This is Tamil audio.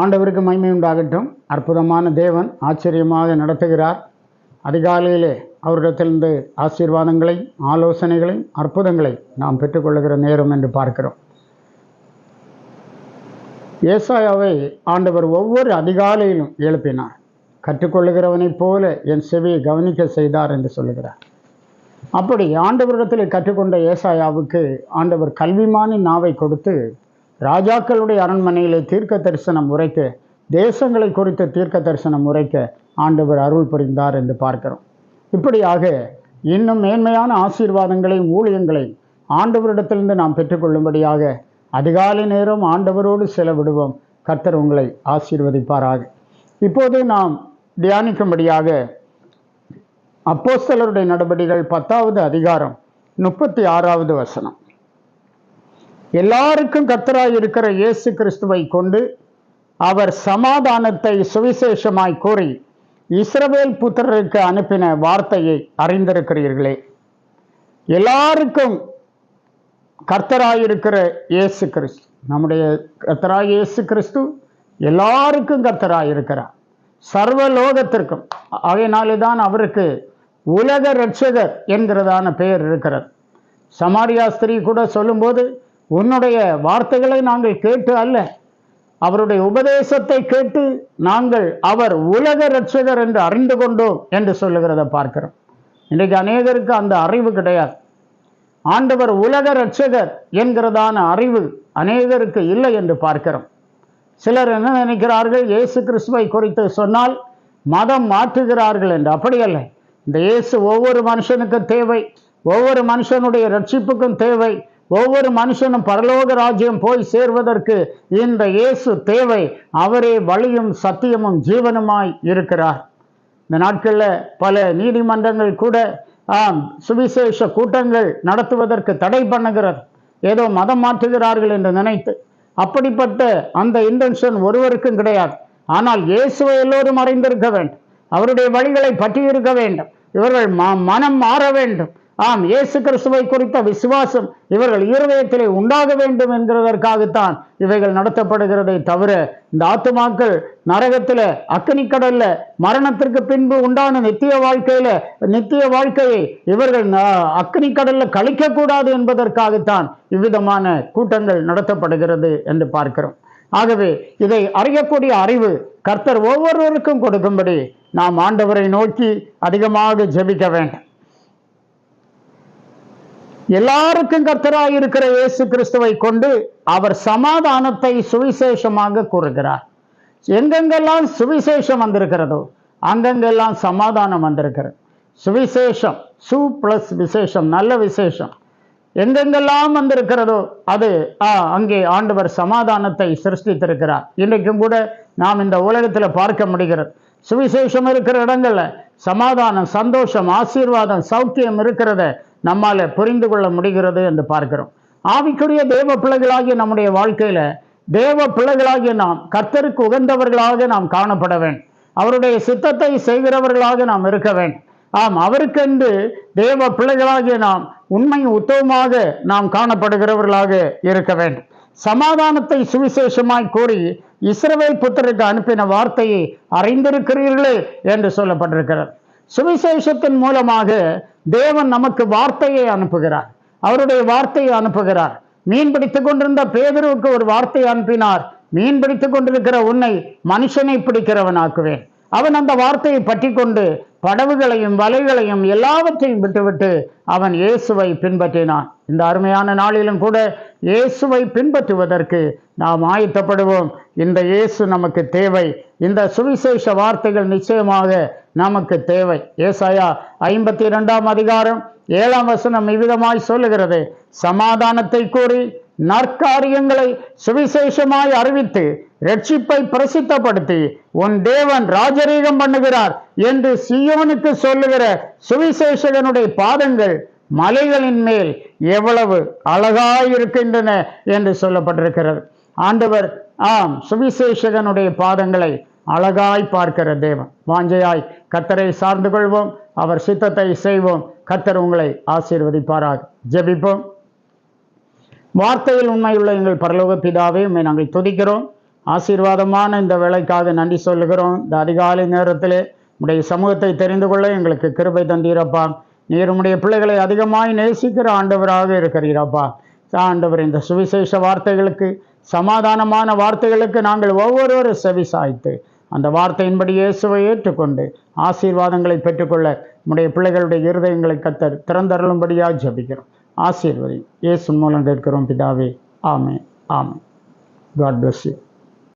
ஆண்டவருக்கு மகிமை உண்டாகட்டும். அற்புதமான தேவன் ஆச்சரியமாக நடத்துகிறார். அதிகாலையிலே அவரிடத்திலிருந்து ஆசீர்வாதங்களை ஆலோசனைகளை அற்புதங்களை நாம் பெற்றுக்கொள்ளுகிற நேரம் என்று பார்க்கிறோம். ஏசாயாவை ஆண்டவர் ஒவ்வொரு அதிகாலையிலும் எழுப்பினார். கற்றுக்கொள்ளுகிறவனைப் போல என் செவியை கவனிக்க செய்தார் என்று சொல்லுகிறார். அப்படி ஆண்டவரிடத்தில் கற்றுக்கொண்ட ஏசாயாவுக்கு ஆண்டவர் கல்விமானி நாவை கொடுத்து ராஜாக்களுடைய அரண்மனையிலே தீர்க்க தரிசனம் உரைக்க தேசங்களை குறித்த தீர்க்க தரிசனம் உரைக்க ஆண்டவர் அருள் புரிந்தார் என்று பார்க்கிறோம். இப்படியாக இன்னும் மேன்மையான ஆசீர்வாதங்களையும் ஊழியங்களையும் ஆண்டவரிடத்திலிருந்து நாம் பெற்றுக்கொள்ளும்படியாக அதிகாலை நேரம் ஆண்டவரோடு செலவிடுவோம். கர்த்தர் உங்களை ஆசீர்வதிப்பாராக. இப்போது நாம் தியானிக்கும்படியாக அப்போஸ்தலருடைய நடவடிக்கைகள் பத்தாவது அதிகாரம் முப்பத்தி ஆறாவது வசனம். எல்லாருக்கும் கர்த்தராய் இருக்கிற இயேசு கிறிஸ்துவை கொண்டு அவர் சமாதானத்தை சுவிசேஷமாய் கூறி இஸ்ரவேல் புத்திரருக்கு அனுப்பின வார்த்தையை அறிந்திருக்கிறீர்களே. எல்லாருக்கும் கர்த்தராயிருக்கிற இயேசு கிறிஸ்து நம்முடைய கர்த்தராய் இயேசு கிறிஸ்து எல்லாருக்கும் கர்த்தராயிருக்கிறார் சர்வ லோகத்திற்கும் ஆகையினாலே தான் அவருக்கு உலக ரட்சகர் என்கிறதான பெயர் இருக்கிறது. சமாரியா ஸ்திரீ கூட சொல்லும்போது உன்னுடைய வார்த்தைகளை நாங்கள் கேட்டு அல்ல. அவருடைய உபதேசத்தை கேட்டு நாங்கள் அவர் உலக ரட்சகர் என்று அறிந்து கொண்டோம் என்று சொல்லுகிறத பார்க்கிறோம். இன்றைக்கு அநேகருக்கு அந்த அறிவு கிடையாது. ஆண்டவர் உலக ரட்சகர் என்கிறதான அறிவு அநேகருக்கு இல்லை என்று பார்க்கிறோம். சிலர் என்ன நினைக்கிறார்கள்? இயேசு கிறிஸ்துவை குறித்து சொன்னால் மதம் மாற்றுகிறார்கள் என்று. அப்படியல்ல இந்த இயேசு ஒவ்வொரு மனுஷனுக்கும் தேவை. ஒவ்வொரு மனுஷனுடைய ரட்சிப்புக்கும் தேவை. ஒவ்வொரு மனுஷனும் பரலோக ராஜ்யம் போய் சேர்வதற்கு இந்த இயேசு தேவை. அவரே வழியும் சத்தியமும் ஜீவனுமாய் இருக்கிறார். இந்த நாட்களில் பல நீதிமன்றங்கள் கூட ஆம் சுவிசேஷ கூட்டங்கள் நடத்துவதற்கு தடை பண்ணுகிறது. ஏதோ மதம் மாற்றுகிறார்கள் என்று நினைத்து அப்படிப்பட்ட அந்த இன்டென்ஷன் ஒருவருக்கும் கிடையாது. ஆனால் இயேசுவை எல்லோரும் அறிந்திருக்க வேண்டும். அவருடைய வழிகளை பற்றியிருக்க வேண்டும். இவர்கள் ம- மனம் மாற வேண்டும். ஆம் இயேசு கிறிஸ்துவை குறித்த விசுவாசம் இவர்கள் இருதயத்திலே உண்டாக வேண்டும் என்கிறதற்காகத்தான் இவைகள் நடத்தப்படுகிறதை தவிர இந்த ஆத்துமாக்கள் நரகத்தில் அக்கனி கடல்ல மரணத்திற்கு பின்பு உண்டான நித்திய வாழ்க்கையில நித்திய வாழ்க்கையை இவர்கள் ந- கழிக்கக்கூடாது கடல்ல கழிக்க கூடாது என்பதற்காகத்தான் இவ்விதமான கூட்டங்கள் நடத்தப்படுகிறது என்று பார்க்கிறோம். ஆகவே இதை அறியக்கூடிய அறிவு கர்த்தர் ஒவ்வொருவருக்கும் கொடுக்கும்படி நாம் ஆண்டவரை நோக்கி அதிகமாக ஜெபிக்க வேண்டும். எல்லாருக்கும் கர்த்தராய் இருக்கிற இயேசு கிறிஸ்துவை கொண்டு அவர் சமாதானத்தை சுவிசேஷமாக கூறுகிறார். எங்கெங்கெல்லாம் சுவிசேஷம் வந்திருக்கிறதோ அங்கங்கெல்லாம் சமாதானம் வந்திருக்கிறது. சுவிசேஷம் சு பிளஸ் விசேஷம் நல்ல விசேஷம். எங்கெங்கெல்லாம் வந்திருக்கிறதோ அது ஆ, அங்கே ஆண்டவர் சமாதானத்தை சிருஷ்டித்திருக்கிறார். இன்றைக்கும் கூட நாம் இந்த உலகத்தில் பார்க்க முடிகிறது. சுவிசேஷம் இருக்கிற இடங்கள்ல சமாதானம் சந்தோஷம் ஆசீர்வாதம் சௌக்கியம் இருக்கிறத நம்மால் புரிந்து கொள்ள முடிகிறது என்று பார்க்கிறோம். ஆவிக்குரிய தேவ பிள்ளைகளாகிய நம்முடைய வாழ்க்கையில் தேவ பிள்ளைகளாகிய நாம் கர்த்தருக்கு உகந்தவர்களாக நாம் காணப்பட வேண்டும். அவருடைய சித்தத்தை செய்கிறவர்களாக நாம் இருக்க வேண்டும். ஆம் அவருக்கென்று தேவ பிள்ளைகளாகிய நாம் உண்மை உத்தவமாக நாம் காணப்படுகிறவர்களாக இருக்க வேண்டும். சமாதானத்தை சுவிசேஷமாய் கூறி இஸ்ரவேல் புத்தருக்கு அனுப்பின வார்த்தையை அறிந்திருக்கிறீர்களே என்று சொல்லப்பட்டிருக்கிறது. சுவிசேஷத்தின் மூலமாக தேவன் நமக்கு வார்த்தையை அனுப்புகிறார். அவருடைய வார்த்தையை அனுப்புகிறார். மீன் பிடித்து கொண்டிருந்த பேதருக்கு ஒரு வார்த்தை அனுப்பினார். மீன் பிடித்து கொண்டிருக்கிற உன்னை மனுஷனை பிடிக்கிறவனாக்குவேன். அவன் அந்த வார்த்தையை பற்றி கொண்டு படவுகளையும் வலைகளையும் எல்லாவற்றையும் விட்டுவிட்டு அவன் இயேசுவை பின்பற்றினான். இந்த அருமையான நாளிலும் கூட இயேசுவை பின்பற்றுவதற்கு நாம் ஆயத்தப்படுவோம். இந்த இயேசு நமக்கு தேவை. இந்த சுவிசேஷ வார்த்தைகள் நிச்சயமாக நமக்கு தேவை. ஏசாயா ஐம்பத்தி இரண்டாம் அதிகாரம் ஏழாம் வசனம் இவ்விதமாய் சொல்லுகிறது. சமாதானத்தை கூறி நற்காரியங்களை சுவிசேஷமாய் அறிவித்து ரட்சிப்பை பிரசித்தப்படுத்தி உன் தேவன் ராஜரீகம் பண்ணுகிறார் என்று சியோனுக்கு சொல்லுகிற சுவிசேஷகனுடைய பாதங்கள் மலைகளின் மேல் எவ்வளவு அழகாயிருக்கின்றன என்று சொல்லப்பட்டிருக்கிறது. ஆண்டவர் ஆம் சுவிசேஷகனுடைய பாதங்களை அழகாய் பார்க்கிற தேவன். வாஞ்சையாய் கத்தரை சார்ந்து கொள்வோம். அவர் சித்தத்தை செய்வோம். கத்தர் உங்களை ஆசீர்வதிப்பாராக. ஜெபிப்போம். வார்த்தையில் உண்மையுள்ள எங்கள் பரலோக பிதாவே உண்மை நாங்கள் துதிக்கிறோம். ஆசீர்வாதமான இந்த வேலைக்காக நன்றி சொல்லுகிறோம். இந்த அதிகாலை நேரத்திலே உடைய சமூகத்தை தெரிந்து கொள்ள எங்களுக்கு கிருபை தந்தீரப்பா. நீர் உடைய பிள்ளைகளை அதிகமாய் நேசிக்கிற ஆண்டவராக இருக்கிறீரப்பா. ஆண்டவர் இந்த சுவிசேஷ வார்த்தைகளுக்கு சமாதானமான வார்த்தைகளுக்கு நாங்கள் ஒவ்வொருவரும் செவி சாய்த்து அந்த வார்த்தையின்படி இயேசுவை ஏற்றுக்கொண்டு ஆசீர்வாதங்களை பெற்றுக்கொள்ள நம்முடைய பிள்ளைகளுடைய இருதயங்களை கத்தர் திறந்தருளும்படியாக ஜபிக்கிறோம். ஆசீர்வதி. இயேசு மூலம் கேட்கிறோம் பிதாவே. ஆமே ஆமே காட் பிளஸ் யூ